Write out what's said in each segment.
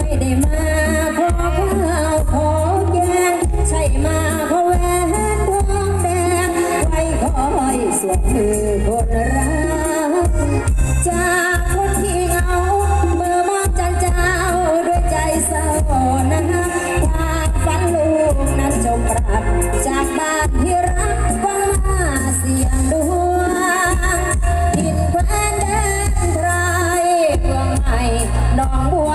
ไม่ได้มาเพข้าขอแกงใช่มาเพแหวนทองแดงไวคอยสวมมือคนรักจากคนที่เงาเมื่อมองจันจ้าด้วยใจเศร้านั้นางฝันลูกน้นจงปรับจากบานที่รังมาเสียงดวงทินแควนแดนไทยเมืองหน้องบัว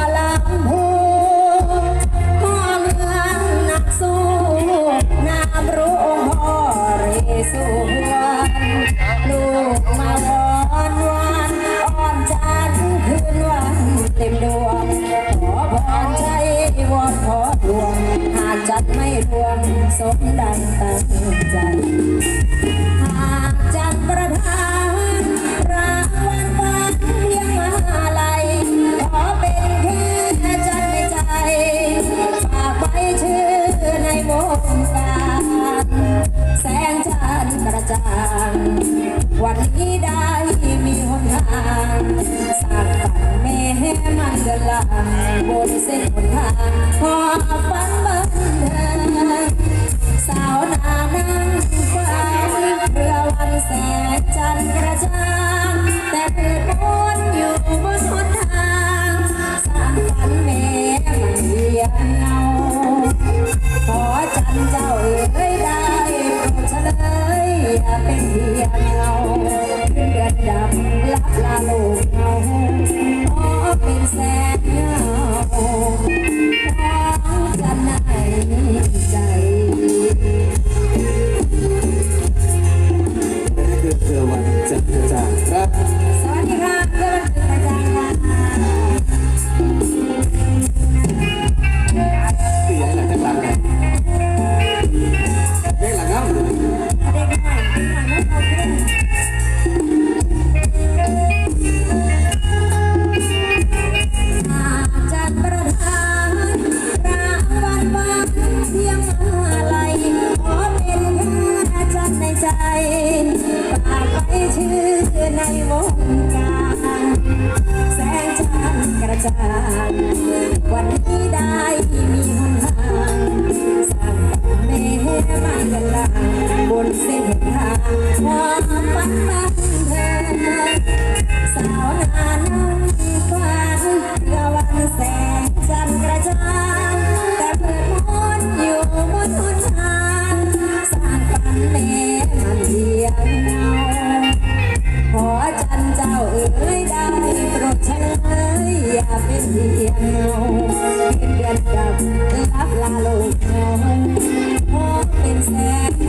ดวมสมดังตั้งใจหากจัดประทานรางวัลฝันเพียงมาลัยขอเป็นแค่จัดในใจฝากไว้ชื่อในวงการแสงจันทร์กระจ่างวันนี้ได้มีหนทางสร้างฝันแม่มันเดินลางบนเส้นหนทางขอฝัน จันทร์จางครับ สวัสดีค่ะ ฝากไว้ชื่อในวงการแสงจันทร์กระจ่างวันนี้ได้มีหนทางสร้างฝันแม่มันกันลางบนเส้นทางความฝันบันเธอสาวนา เห็นเดือนดับลับลาโลกเงาขอเป็นแสง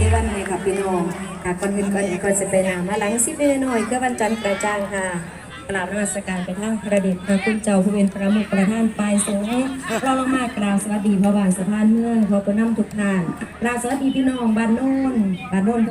รับสาวเกวันเลยค่ะพี่น้องค่ะก่อนอื่นก่อนก่อนจะไปนามาหลังสิบเมหน่อยเกวันจันทร์กระจ่างค่ะกราบนมัสการไปทางประดิษฐ์พระคุณเจ้าผู้เป็นประมุขประธานปลายสงฆ์เราลงมากราบสวัสดีพระบาทสะพานเมืองขอบคุณน้ำทุกท่านกราบสวัสดีพี่น้องบ้านโน่นบ้านโน่น